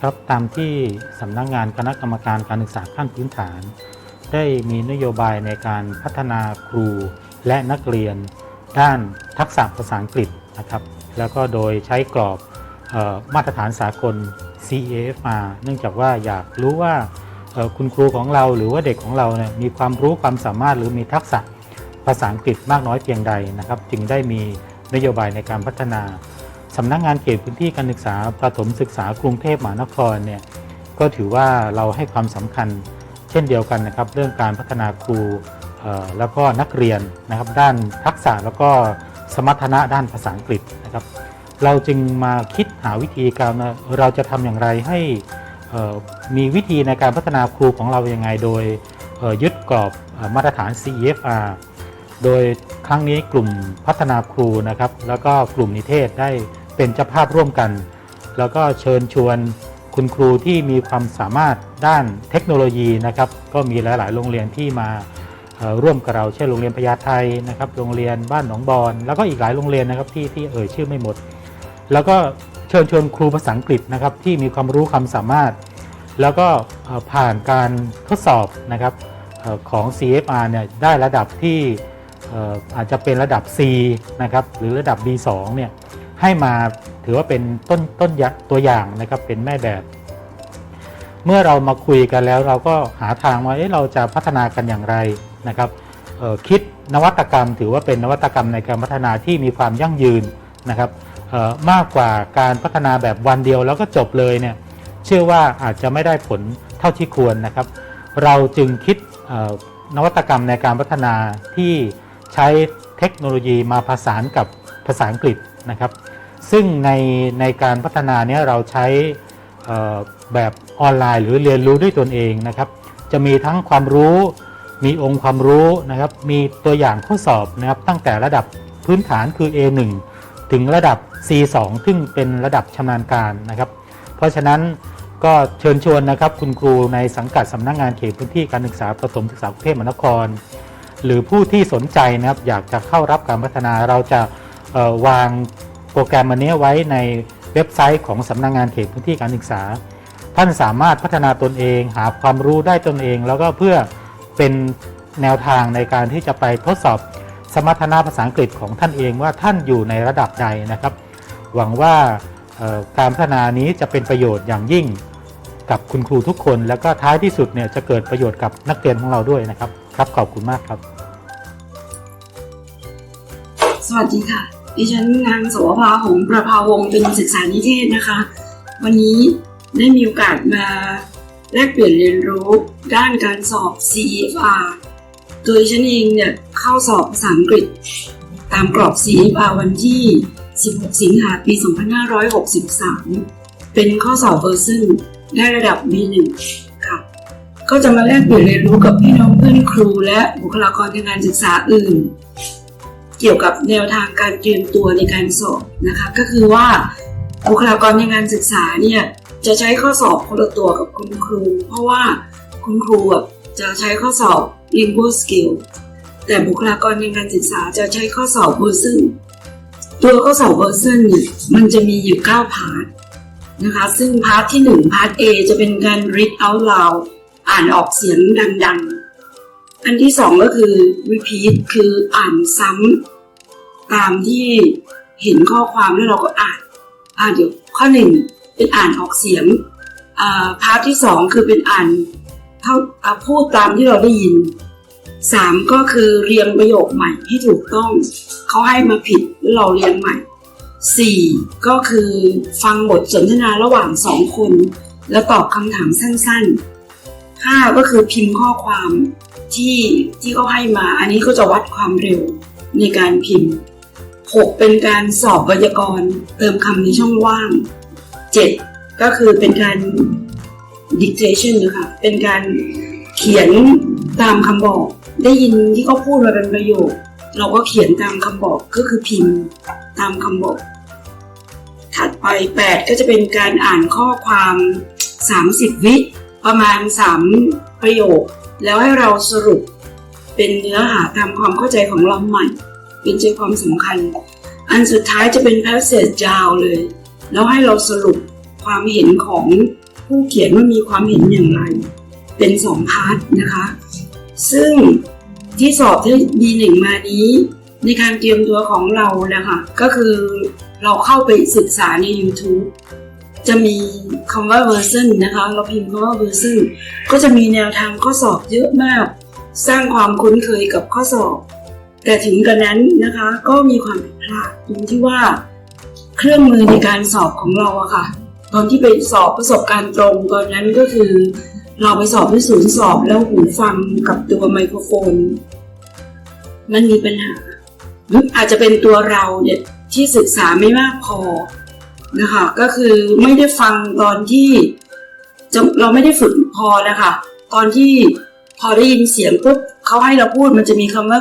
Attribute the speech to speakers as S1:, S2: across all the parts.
S1: ครับตามที่สำนักงานคณะกรรมการการศึกษาขั้นพื้นฐาน ได้มีนโยบายในการพัฒนาครูและนักเรียน ด้านทักษะภาษาอังกฤษนะครับ แล้วก็โดยใช้กรอบออมาตรฐานสากล CAFR เนื่องจากว่าอยากรู้ว่าคุณครูของเราหรือว่าเด็กของเราเนี่ยมีความรู้ความสามารถหรือมีทักษะภาษาอังกฤษมากน้อยเพียงใดนะครับ จึงได้มีนโยบายในการพัฒนา สำนักงานเขตพื้นที่การศึกษาประถมศึกษากรุงเทพมหานครเนี่ยก็ถือว่าเราให้ความสำคัญเช่นเดียวกันนะครับ เรื่องการพัฒนาครูแล้วก็นักเรียนนะครับด้านทักษะแล้วก็สมรรถนะด้านภาษาอังกฤษนะครับ เราจึงมาคิดหาวิธีการเราจะทำอย่างไรให้มีวิธีในการพัฒนาครูของเรายังไงโดยยึดกรอบมาตรฐาน CEFR โดยครั้งนี้กลุ่มพัฒนาครูนะครับ แล้วก็กลุ่มนิเทศได้ เป็นเจ้าภาพร่วมกัน แล้วก็เชิญชวนคุณครูที่มีความสามารถด้านเทคโนโลยีนะครับ ก็มีหลาย ๆ โรงเรียนที่มาร่วมกับเราเช่นโรงเรียนพญาไทนะครับ โรงเรียนบ้านหนองบอนแล้วก็อีกหลายโรงเรียนนะครับที่ที่เอ่ยชื่อไม่หมด แล้วก็เชิญชวนครูภาษาอังกฤษนะครับที่มีความรู้ความสามารถ แล้วก็ผ่านการทดสอบนะครับของ CFR เนี่ยได้ระดับที่อาจจะเป็นระดับ C นะครับหรือระดับ B2 เนี่ย ให้มาถือว่าเป็นต้นต้นยะตัวอย่างนะครับเป็นแม่แบบ เมื่อเรามาคุยกันแล้วเราก็หาทางว่าเอ๊ะเราจะพัฒนากันอย่างไรนะครับคิดนวัตกรรม ถือว่าเป็นนวัตกรรมในการพัฒนาที่มีความยั่งยืนนะครับมากกว่าการพัฒนาแบบวันเดียวแล้วก็จบเลยเนี่ยเชื่อว่าอาจจะไม่ได้ผลเท่าที่ควรนะครับ เราจึงคิดนวัตกรรมในการพัฒนาที่ใช้เทคโนโลยีมาผสานกับภาษาอังกฤษ นะครับ ซึ่งในในการพัฒนาเนี้ยเราใช้แบบออนไลน์ หรือเรียนรู้ด้วยตนเองนะครับ จะมีทั้งความรู้ มีองค์ความรู้นะครับ มีตัวอย่างข้อสอบนะครับตั้งแต่ระดับพื้นฐานคือ A1 ถึงระดับ C2 ซึ่งเป็นระดับชำนาญการนะครับ เพราะฉะนั้นก็เชิญชวนนะครับคุณครูในสังกัดสำนักงานเขตพื้นที่การศึกษาประถมศึกษากรุงเทพมหานคร หรือผู้ที่สนใจนะครับอยากจะเข้ารับการพัฒนาเราจะวาง โปรแกรมอันนี้ไว้ในเว็บไซต์ของสำนักงานเขตพื้นที่การศึกษา ท่านสามารถพัฒนาตนเอง หาความรู้ได้ตนเอง แล้วก็เพื่อเป็นแนวทางในการที่จะไปทดสอบสมรรถนะภาษาอังกฤษของท่านเองว่าท่านอยู่ในระดับใดนะครับ หวังว่าการพัฒนานี้จะเป็นประโยชน์อย่างยิ่งกับคุณครูทุกคน แล้วก็ท้ายที่สุดเนี่ยจะเกิดประโยชน์กับนักเรียนของเราด้วยนะครับ ครับขอบคุณมากครับ
S2: สวัสดีค่ะ ดิฉันนางโสภาหงประภาวงเป็นศึกษานิเทศนะคะ วันนี้ได้มีโอกาสมาแลกเปลี่ยนเรียนรู้ด้านการสอบ CEFR โดยฉันเองเนี่ยเข้าสอบภาษาอังกฤษ ตามกรอบ CEFR วันที่ 16 สิงหาปี 2563 เป็นข้อสอบเวอร์ซึนได้ระดับ B1 ค่ะ ก็จะมาแลกเปลี่ยนเรียนรู้กับพี่น้องเพื่อนครูและบุคลากรทางการศึกษาอื่น เกี่ยวกับแนวทางการเตรียมตัวในการสอบนะคะ ก็คือว่าบุคลากรในการศึกษาเนี่ยจะใช้ข้อสอบคนละตัวกับคุณครู เพราะว่าคุณครูจะใช้ข้อสอบ lingual skill แต่บุคลากรในการศึกษาจะใช้ข้อสอบ version ตัวข้อสอบ version เนี่ยมันจะมีอยู่ 9 พาร์ทนะคะ ซึ่งพาร์ทที่ 1 พาร์ท A จะเป็นการ read out loud อ่านออกเสียงดังๆ อันที่สองก็คือ repeat คืออ่านซ้ำตามที่เห็นข้อความแล้วเราก็อ่านอ่าเดี๋ยวข้อหนึ่งเป็นอ่านออกเสียงอ่าพาร์ทที่สองคือเป็นอ่านเท่าอ่าพูดตามที่เราได้ยินสามก็คือเรียงประโยคใหม่ให้ถูกต้องเขาให้มาผิดแล้วเราเรียงใหม่สี่ก็คือฟังบทสนทนาระหว่างสองคน แล้วตอบคำถามสั้นๆ ห้าก็คือพิมพ์ข้อความที่ที่เขาให้มา อันนี้ก็จะวัดความเร็วในการพิมพ์หกเป็นการสอบไวยากรณ์เติมคำในช่องว่างเจ็ดก็คือเป็นการ dictation นะคะเป็นการเขียนตามคำบอก ได้ยินที่เขาพูดมาเป็นประโยค เราก็เขียนตามคำบอกก็คือพิมพ์ตามคำบอก ถัดไป 8 ก็จะเป็นการอ่านข้อความ 30 วิ ประมาณ 3 ประโยค แล้วให้เราสรุปเป็นเนื้อหาตามความเข้าใจของเราใหม่ เป็นใจความสำคัญ อันสุดท้ายจะเป็น passage ยาวเลย แล้วให้เราสรุปความเห็นของผู้เขียนว่ามีความเห็นอย่างไร เป็นสองพาร์ทนะคะ ซึ่งที่สอบที่ B1 มานี้ ในการเตรียมตัวของเรานะคะก็คือเราเข้าไปศึกษาใน YouTube จะมีคำว่า version นะคะ เราพิมพ์คำว่า version ก็จะมีแนวทางข้อสอบเยอะมาก สร้างความคุ้นเคยกับข้อสอบ แต่ถึงกระนั้นนะคะก็มีความผิดพลาดตรงที่ว่า เครื่องมือในการสอบของเราอะค่ะ ตอนที่ไปสอบประสบการณ์ตรงตอนนั้นก็คือ เราไปสอบที่ศูนย์สอบแล้วหูฟังกับตัวไมโครโฟน มันมีปัญหาหรืออาจจะเป็นตัวเราเนี่ยที่ศึกษาไม่มากพอ นะคะก็คือไม่ได้ฟังตอนที่เราไม่ได้ฝึกพอนะคะตอนที่พอได้ยินเสียงปุ๊บเขาให้เราพูดมันจะมีคำว่า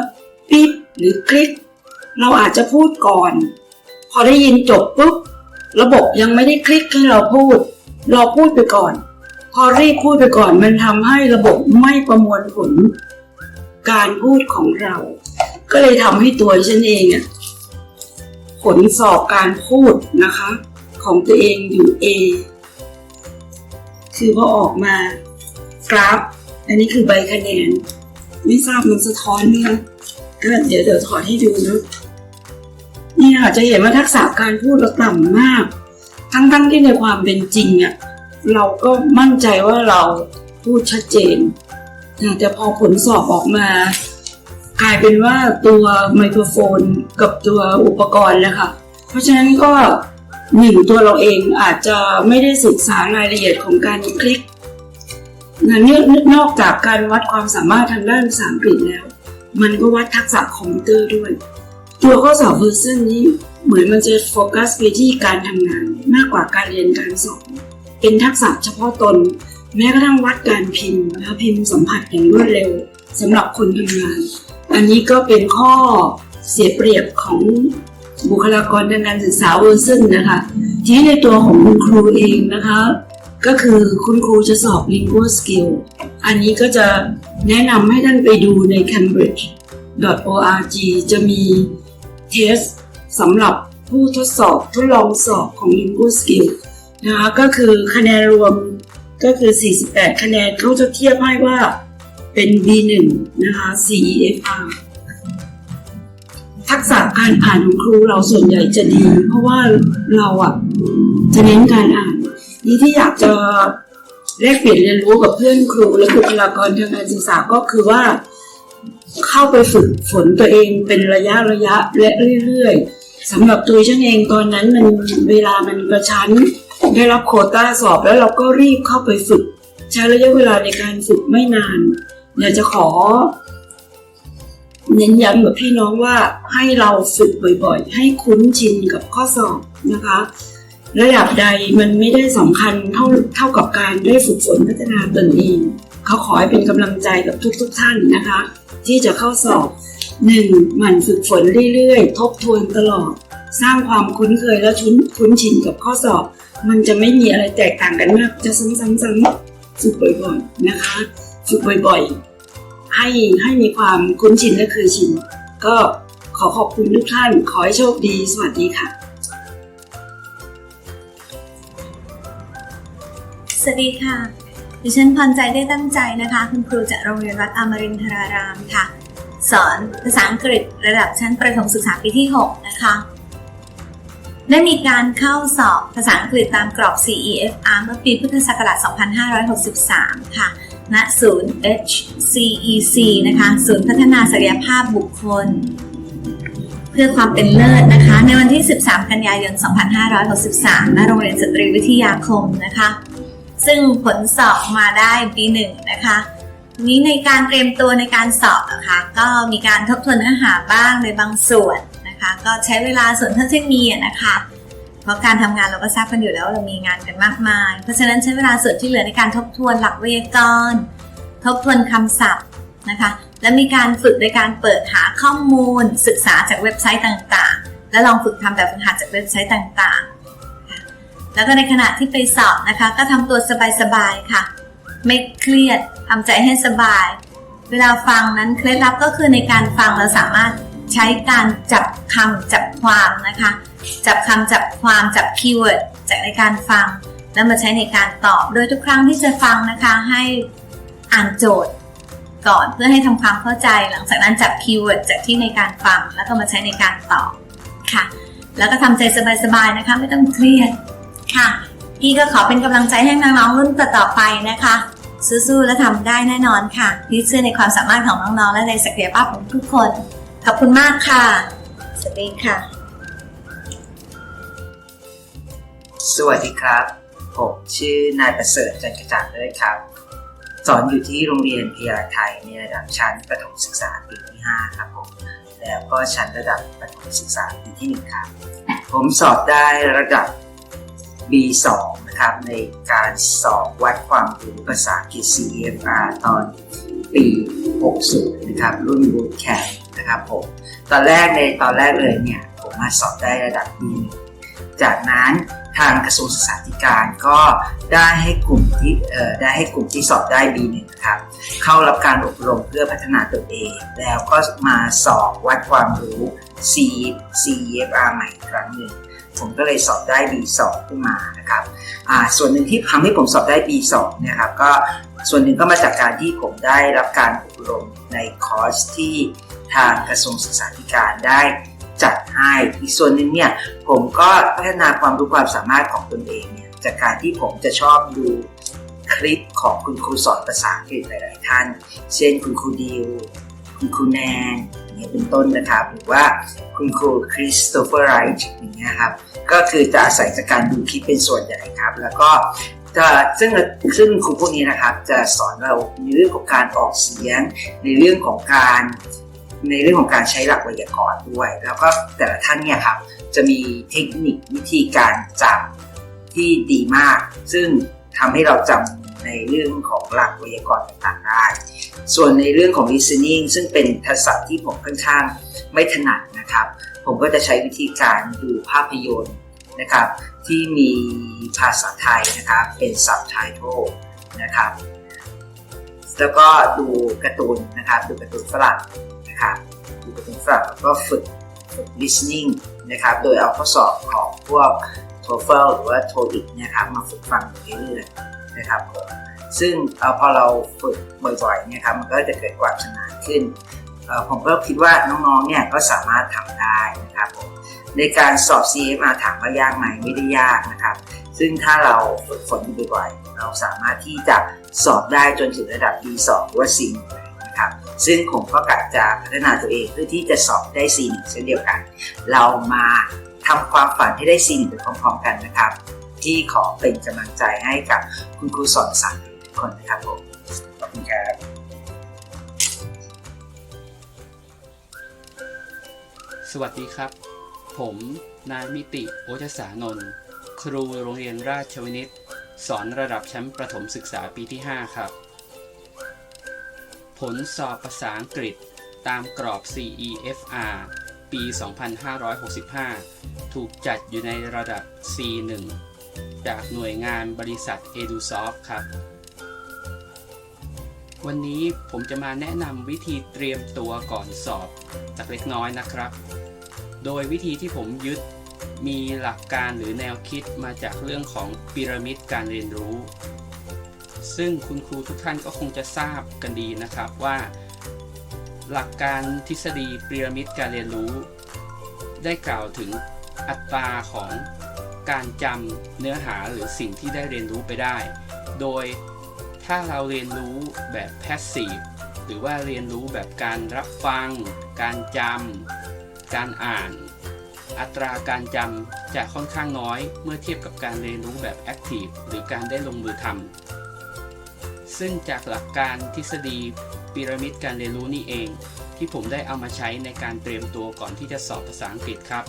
S2: ปิ๊บหรือคลิก เราอาจจะพูดก่อน พอได้ยินจบปุ๊บระบบยังไม่ได้คลิกให้เราพูด เราพูดไปก่อน พอรีบพูดไปก่อนมันทำให้ระบบไม่ประมวลผล การพูดของเรา ก็เลยทำให้ตัวฉันเองอะผลสอบการพูดนะคะ ของตัวเองอยู่ A คือพอออกมากราฟ อันนี้คือใบคะแนน ไม่ทราบมันสะท้อนไหมคะก็เดี๋ยวเดี๋ยวถอดให้ดูนะนี่ค่ะจะเห็นว่าทักษะการพูดเราต่ำมาก ทั้งๆที่ในความเป็นจริงอะเราก็มั่นใจว่าเราพูดชัดเจน แต่พอผลสอบออกมากลายเป็นว่าตัวไมโครโฟนกับตัวอุปกรณ์นะคะ เพราะฉะนั้นก็ หนึ่งตัวเราเองอาจจะไม่ได้ศึกษารายละเอียดของการคลิกนะเนื่อนอกจากการวัดความสามารถทางด้านภาษาอังกฤษแล้ว มันก็วัดทักษะคอมพิวเตอร์ด้วย ตัวข้อสอบเวอร์ชันนี้เหมือนมันจะโฟกัสไปที่การทำงานมากกว่าการเรียนการสอนเป็นทักษะเฉพาะตน แม้กระทั่งวัดการพิมพ์นะพิมพ์สัมผัสอย่างรวดเร็วสำหรับคนทำงาน อันนี้ก็เป็นข้อเสียเปรียบของ บุคลากรทางการศึกษาเวอร์ซันนะคะทีนี้ในตัวของคุณครูเองนะคะ ก็คือคุณครูจะสอบ lingual skill อันนี้ก็จะแนะนำให้ท่านไปดูใน cambridge.org จะมีเทสสำหรับผู้ทดสอบทดลองสอบของ lingual skill นะคะก็คือคะแนนรวมก็คือ 48 คะแนนเขาจะเทียบให้ว่าเป็น B1 นะคะ CEFR ทักษะการอ่านของครูเราส่วนใหญ่จะดี เพราะว่าเราอะจะเน้นการอ่าน นี่ที่อยากจะแลกเปลี่ยนเรียนรู้กับเพื่อนครู และบุคลากรทางการศึกษาก็คือว่า เข้าไปฝึกฝนตัวเองเป็นระยะระยะและเรื่อยๆสำหรับตัวฉันเองตอนนั้นมันเวลามันกระชั้นได้รับโควต้าสอบแล้วเราก็รีบเข้าไปฝึก ใช้ระยะเวลาในการฝึกไม่นานอยากจะขอ เน้นย้ำกับพี่น้องว่าให้เราฝึกบ่อยๆ ให้คุ้นชินกับข้อสอบนะคะ ระดับใดมันไม่ได้สำคัญเท่าเท่ากับการได้ฝึกฝนพัฒนาตนเองเขาขอให้เป็นกำลังใจกับทุกๆทท่านนะคะ ที่จะเข้าสอบหนึ่งหมั่นฝึกฝนเรื่อยๆ ทบทวนตลอด สร้างความคุ้นเคยและชุนคุ้นชินกับข้อสอบ มันจะไม่มีอะไรแตกต่างกันมากจะซ้ำๆๆฝึกบ่อยๆนะคะฝึกบ่อยๆ ให้ให้มีความคุ้นชินและเคยชิน ก็ขอขอบคุณทุกท่าน ขอให้โชคดี สวัสดีค่ะ
S3: สวัสดีค่ะ ดิฉันพรใจได้ตั้งใจนะคะ คุณครูจากโรงเรียนวัดอมรินทรารามค่ะ สอนภาษาอังกฤษระดับชั้นประถมศึกษาปีที่ 6 นะคะ ได้มีการเข้าสอบภาษาอังกฤษตามกรอบ CEFR เมื่อปีพุทธศักราช 2563 ค่ะ ณศูนย์ HCEC นะคะ ศูนย์พัฒนาศักยภาพบุคคล เพื่อความเป็นเลิศนะคะ ในวันที่ 13 กันยายน 2563ณโรงเรียนสตรีวิทยาคมนะคะ ซึ่งผลสอบมาได้ B1 นะคะนี้ในการเตรียมตัวในการสอบนะคะก็มีการทบทวนเนื้อหาบ้างในบางส่วนนะคะ ก็ใช้เวลาส่วนเท่าที่มีนะคะ เพราะการทำงานเราก็ทราบกันอยู่แล้วเรามีงานกันมากมาย เพราะฉะนั้นใช้เวลาส่วนที่เหลือในการทบทวนหลักไวยากรณ์ทบทวนคำศัพท์นะคะ และมีการฝึกในการเปิดหาข้อมูล ศึกษาจากเว็บไซต์ต่างๆ และลองฝึกทำแบบฝึกหัดจากเว็บไซต์ต่างๆ แล้วก็ในขณะที่ไปสอบนะคะ ก็ทำตัวสบายๆค่ะ ไม่เครียดทำใจให้สบาย เวลาฟังนั้นเคล็ดลับก็คือในการฟังเราสามารถ ใช้การจับคำจับความนะคะ จับคำจับความจับคีย์เวิร์ดจากในการฟัง แล้วมาใช้ในการตอบ โดยทุกครั้งที่จะฟังนะคะให้อ่านโจทย์ก่อนเพื่อให้ทำความเข้าใจ หลังจากนั้นจับคีย์เวิร์ดจากที่ในการฟัง แล้วก็มาใช้ในการตอบค่ะ แล้วก็ทำใจสบายๆนะคะ ไม่ต้องเครียดค่ะพี่ก็ขอเป็นกำลังใจให้น้องๆรุ่นต่อๆไปนะคะสู้ๆและทำได้แน่นอนค่ะพี่เชื่อในความสามารถของน้องๆและในศักยภาพของทุกคน ขอบคุณมากค่ะ สวัสดีค่ะ
S4: สวัสดีครับ ผมชื่อนายประเสริฐจันกระจ่างเลยครับ สอนอยู่ที่โรงเรียนพยาไทยในระดับชั้นประถมศึกษาปีที่ 5 ครับผม แล้วก็ชั้นระดับประถมศึกษาปีที่ 1 ครับ ผมสอบได้ระดับ B2 นะครับในการสอบวัดความรู้ภาษาอังกฤษ CFR ตอนปี 60 นะครับ รุ่นบูตแคมป์ นะครับผมตอนแรกในตอนแรกเลยเนี่ยผมมาสอบได้ระดับ B จากนั้นทางกระทรวงศึกษาธิการก็ได้ให้กลุ่มที่ได้ให้กลุ่มที่สอบได้ B1 นะครับ เข้ารับการอบรมเพื่อพัฒนาตนเอง แล้วก็มาสอบวัดความรู้ C C F R ใหม่ครั้งหนึ่งผมก็เลยสอบได้ B2 ขึ้นมานะครับส่วนหนึ่งที่ทำให้ผมสอบได้ B2 นะครับก็ส่วนหนึ่งก็มาจากการที่ผมได้รับการอบรมในคอร์สที่ ทางกระทรวงศึกษาธิการได้จัดให้อีกส่วนหนึ่งเนี่ยผมก็พัฒนาความรู้ความสามารถของตนเองเนี่ยจากการที่ผมจะชอบดูคลิปของคุณครูสอนภาษาอังกฤษหลาย ๆ ท่าน เช่นคุณครูดิวคุณครูแนนอย่างเงี้ยเป็นต้นนะครับ หรือว่าคุณครูคริสโตเฟอร์ไรท์อย่างเงี้ยครับก็คือจะอาศัยจากการดูคลิปเป็นส่วนใหญ่ครับ แล้วก็จะซึ่งซึ่งครูพวกนี้นะครับจะสอนเราในเรื่องของการออกเสียง ในเรื่องของการ ในเรื่องของการใช้หลักไวยากรณ์ด้วย แล้วก็แต่ละท่านเนี่ยครับจะมีเทคนิควิธีการจำที่ดีมาก ซึ่งทำให้เราจำในเรื่องของหลักไวยากรณ์ต่างๆได้ ส่วนในเรื่องของ listening ซึ่งเป็นทักษะที่ผมค่อนข้างไม่ถนัดนะครับ ผมก็จะใช้วิธีการดูภาพยนตร์นะครับ ที่มีภาษาไทยนะครับเป็น subtitle นะครับ แล้วก็ดูการ์ตูนนะครับ ดูการ์ตูนฝรั่ง นะครับดูการ์ตูนฝรั่งแล้วก็ฝึก listening นะครับ โดยเอาข้อสอบของพวก TOEFL หรือว่า TOEIC นะครับมาฝึกฟังเรื่อยๆนะครับผมซึ่งอพอเราฝึกบ่อยๆเนี่ยครับมันก็จะเกิดความชำนาญขึ้น ผมก็คิดว่าน้องๆเนี่ยก็สามารถทำได้นะครับผมในการสอบ CMR ถามว่ายากไหมไม่ได้ยากนะครับ ซึ่งถ้าเราฝึกฝนบ่อยๆ เราสามารถที่จะสอบได้จนถึงระดับ B2 หรือว่า C1 นะครับ ซึ่งผมก็กะจะพัฒนาตัวเองเพื่อที่จะสอบได้ C1 เช่นเดียวกัน เรามาทำความฝันให้ได้ C1 ไปพร้อมๆกันนะครับ ที่ขอเป็นกำลังใจให้กับคุณครูสอนภาษาอังทุกคนนะครับผมขอบคุณครับ
S5: สวัสดีครับ ผมนายมิติโอชสานนท์ครูโรงเรียนราชวินิต สอนระดับชั้นประถมศึกษาปีที่ 5 ครับ ผลสอบภาษาอังกฤษตามกรอบ CEFR ปี 2565 ถูกจัดอยู่ในระดับ C1 จากหน่วยงานบริษัท EduSoft ครับ วันนี้ผมจะมาแนะนำวิธีเตรียมตัวก่อนสอบจากเล็กน้อยนะครับ โดยวิธีที่ผมยึดมีหลักการหรือแนวคิดมาจากเรื่องของพีระมิดการเรียนรู้ ซึ่งคุณครูทุกท่านก็คงจะทราบกันดีนะครับว่า หลักการทฤษฎีพีระมิดการเรียนรู้ ได้กล่าวถึงอัตราของการจำเนื้อหาหรือสิ่งที่ได้เรียนรู้ไปได้ โดยถ้าเราเรียนรู้แบบ passive หรือว่าเรียนรู้แบบการรับฟัง การจำ การอ่าน อัตราการจำจะค่อนข้างน้อย เมื่อเทียบกับการเรียนรู้แบบ active หรือการได้ลงมือทำ ซึ่งจากหลักการทฤษฎีพีระมิดการเรียนรู้นี่เอง ที่ผมได้เอามาใช้ในการเตรียมตัวก่อนที่จะสอบภาษาอังกฤษครับ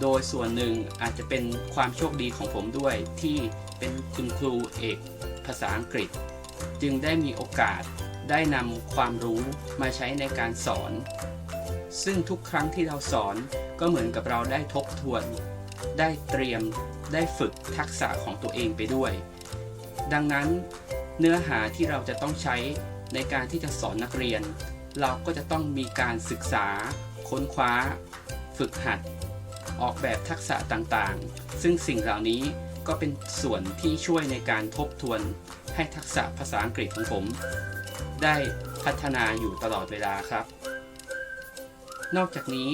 S5: โดยส่วนหนึ่งอาจจะเป็นความโชคดีของผมด้วยที่เป็นคุณครูเอกภาษาอังกฤษ จึงได้มีโอกาสได้นำความรู้มาใช้ในการสอน ซึ่งทุกครั้งที่เราสอนก็เหมือนกับเราได้ทบทวน ได้เตรียมได้ฝึกทักษะของตัวเองไปด้วย ดังนั้น เนื้อหาที่เราจะต้องใช้ในการที่จะสอนนักเรียน เราก็จะต้องมีการศึกษา ค้นคว้า ฝึกหัด ออกแบบทักษะต่างๆ ซึ่งสิ่งเหล่านี้ก็เป็นส่วนที่ช่วยในการทบทวนให้ทักษะภาษาอังกฤษของผม ได้พัฒนาอยู่ตลอดเวลาครับ นอกจากนี้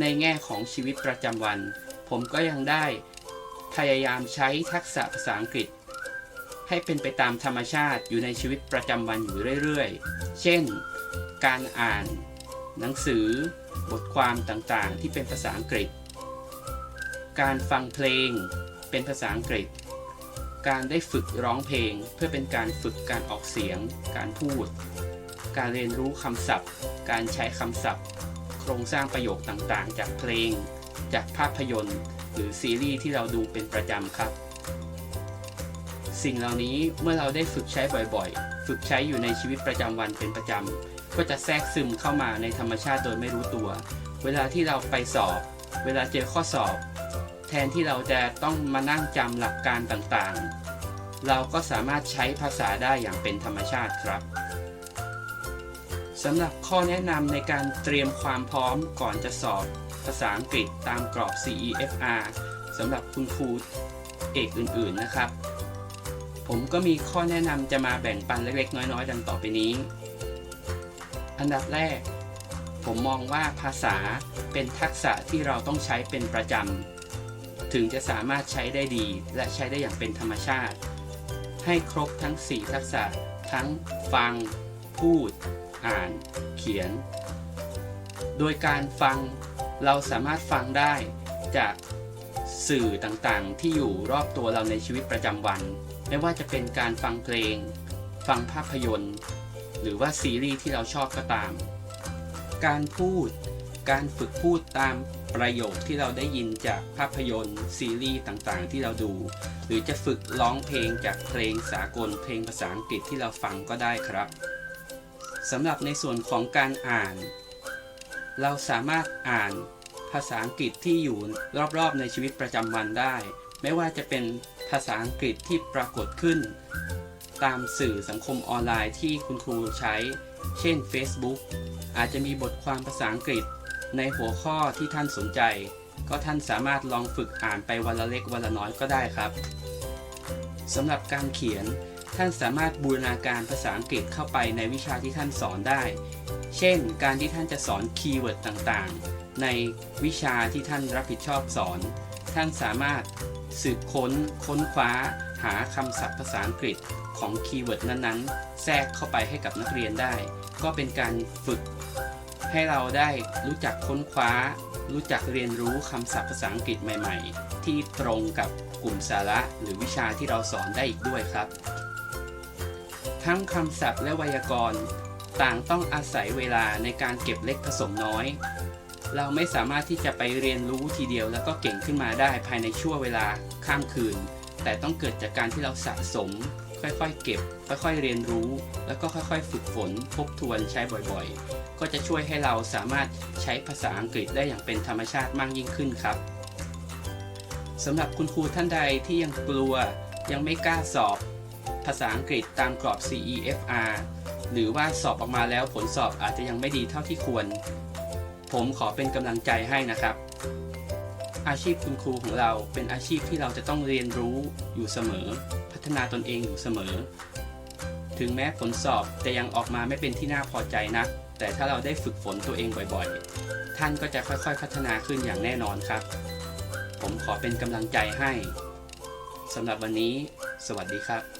S5: ในแง่ของชีวิตประจำวัน ผมก็ยังได้พยายามใช้ทักษะภาษาอังกฤษ ให้เป็นไปตามธรรมชาติอยู่ในชีวิตประจำวันอยู่เรื่อยๆ เช่น การอ่าน หนังสือ บทความต่างๆ ที่เป็นภาษาอังกฤษ การฟังเพลงเป็นภาษาอังกฤษ การได้ฝึกร้องเพลงเพื่อเป็นการฝึกการออกเสียง การพูด การเรียนรู้คำศัพท์ การใช้คำศัพท์ โครงสร้างประโยคต่างๆ จากเพลง จากภาพยนตร์ หรือซีรีส์ที่เราดูเป็นประจำครับ สิ่งเหล่านี้เมื่อเราได้ฝึกใช้บ่อยๆ ฝึกใช้อยู่ในชีวิตประจำวันเป็นประจำก็จะแทรกซึมเข้ามาในธรรมชาติโดยไม่รู้ตัว เวลาที่เราไปสอบ เวลาเจอข้อสอบ แทนที่เราจะต้องมานั่งจำหลักการต่างๆ เราก็สามารถใช้ภาษาได้อย่างเป็นธรรมชาติครับสำหรับข้อแนะนำในการเตรียมความพร้อมก่อนจะสอบ ภาษาอังกฤษตามกรอบ CEFR สำหรับคุณครูเอกอื่นๆนะครับ ผมก็มีข้อแนะนำจะมาแบ่งปันเล็กๆ น้อยๆ ดังต่อไปนี้ อันดับแรก ผมมองว่าภาษาเป็นทักษะที่เราต้องใช้เป็นประจำ ถึงจะสามารถใช้ได้ดีและใช้ได้อย่างเป็นธรรมชาติ ให้ครบทั้ง 4 ทักษะ ทั้งฟัง พูด อ่าน เขียน โดยการฟังเราสามารถฟังได้จากสื่อต่างๆ ที่อยู่รอบตัวเราในชีวิตประจำวัน ไม่ว่าจะเป็นการฟังเพลง ฟังภาพยนตร์ หรือว่าซีรีส์ที่เราชอบก็ตาม การพูด การฝึกพูดตามประโยคที่เราได้ยินจากภาพยนตร์ ซีรีส์ต่างๆ ที่เราดู หรือจะฝึกร้องเพลงจากเพลงสากลเพลงภาษาอังกฤษที่เราฟังก็ได้ครับสำหรับในส่วนของการอ่าน เราสามารถอ่านภาษาอังกฤษที่อยู่รอบๆในชีวิตประจำวันได้ ไม่ว่าจะเป็น ภาษาอังกฤษที่ปรากฏขึ้น ตามสื่อสังคมออนไลน์ที่คุณครูใช้ เช่น Facebook อาจจะมีบทความภาษาอังกฤษ ในหัวข้อที่ท่านสนใจ ก็ท่านสามารถลองฝึกอ่านไปวันละเล็กวันละน้อยก็ได้ครับสำหรับการเขียนท่านสามารถบูรณาการภาษาอังกฤษเข้าไปในวิชาที่ท่านสอนได้ เช่น การที่ท่านจะสอนคีย์เวิร์ดต่างๆ ในวิชาที่ท่านรับผิดชอบสอน ท่านสามารถสืบค้นค้นคว้าหาคำศัพท์ภาษาอังกฤษของคีย์เวิร์ดนั้นๆ แทรกเข้าไปให้กับนักเรียนได้ ก็เป็นการฝึก ให้เราได้รู้จักค้นคว้า รู้จักเรียนรู้คำศัพท์ภาษาอังกฤษใหม่ ๆ ที่ตรงกับกลุ่มสาระหรือวิชาที่เราสอนได้อีกด้วยครับ ทั้งคำศัพท์และไวยากรณ์ต่างต้องอาศัยเวลาในการเก็บเล็กผสมน้อย เราไม่สามารถที่จะไปเรียนรู้ทีเดียว แล้วก็เก่งขึ้นมาได้ภายในชั่วเวลาข้ามคืน แต่ต้องเกิดจากการที่เราสะสม ค่อยๆ เก็บ ค่อยๆ เรียนรู้ แล้วก็ค่อยๆ ฝึกฝนทบทวนใช้บ่อยๆ ก็จะช่วยให้เราสามารถใช้ภาษาอังกฤษได้อย่างเป็นธรรมชาติมากยิ่งขึ้นครับสำหรับคุณครูท่านใดที่ยังกลัวยังไม่กล้าสอบ ภาษาอังกฤษตามกรอบ CEFR หรือว่าสอบออกมาแล้วผลสอบอาจจะยังไม่ดีเท่าที่ควร ผมขอเป็นกำลังใจให้นะครับ อาชีพคุณครูของเราเป็นอาชีพที่เราจะต้องเรียนรู้อยู่เสมอ พัฒนาตนเองอยู่เสมอ ถึงแม้ผลสอบจะยังออกมาไม่เป็นที่น่าพอใจนัก แต่ถ้าเราได้ฝึกฝนตัวเองบ่อยๆ ท่านก็จะค่อยๆ พัฒนาขึ้นอย่างแน่นอนครับ ผมขอเป็นกำลังใจให้สำหรับวันนี้ สวัสดีครับ